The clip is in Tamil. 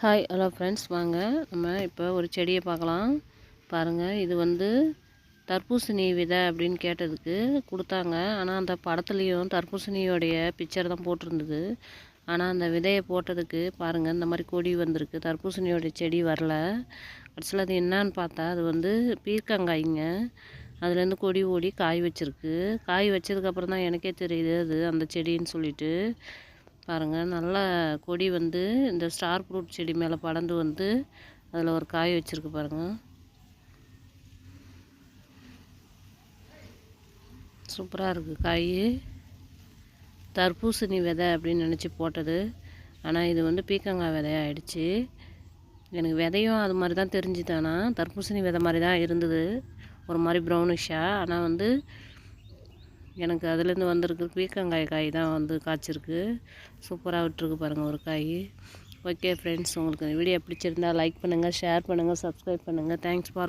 ஹாய் ஹலோ ஃப்ரெண்ட்ஸ் வாங்க நம்ம இப்போ ஒரு செடியை பார்க்கலாம். பாருங்கள் இது வந்து தர்பூசணி விதை அப்படின்னு கேட்டதுக்கு கொடுத்தாங்க. ஆனால் அந்த படத்துலேயும் தர்பூசணியோடைய பிக்சர் தான் போட்டிருந்தது. ஆனால் அந்த விதையை போட்டதுக்கு பாருங்கள் இந்த மாதிரி கொடி வந்திருக்கு. தர்பூசணியோடைய செடி வரல. கடைசியில் அது என்னான்னு பார்த்தா அது வந்து பீர்க்கங்காய்ங்க. அதுலேருந்து கொடி ஓடி காய் வச்சிருக்கு. காய் வச்சதுக்கப்புறம் தான் எனக்கே தெரியுது அது அந்த செடின்னு சொல்லிட்டு. பாருங்கள் நல்லா கொடி வந்து இந்த ஸ்டார் ஃப்ரூட் செடி மேலே படர்ந்து வந்து அதில் ஒரு காய் வச்சுருக்கு பாருங்கள் சூப்பராக இருக்குது காய். தர்பூசணி விதை அப்படின்னு நினச்சி போட்டது. ஆனால் இது வந்து பீக்கங்காய் விதையாகிடுச்சு எனக்கு விதையும் அது மாதிரி தான் தெரிஞ்சுதானா தர்பூசணி விதை மாதிரி தான் இருந்தது. ஒரு மாதிரி ப்ரௌனிஷாக ஆனால் வந்து எனக்கு அதுலேருந்து வந்திருக்கு பீக்கங்காய் காய் தான் வந்து காய்ச்சிருக்கு. சூப்பராக விட்டுருக்கு பாருங்கள் ஒரு காய். ஓகே ஃப்ரெண்ட்ஸ் உங்களுக்கு இந்த வீடியோ பிடிச்சிருந்தா லைக் பண்ணுங்கள் ஷேர் பண்ணுங்கள் சப்ஸ்கிரைப் பண்ணுங்கள் தேங்க்ஸ் ஃபார்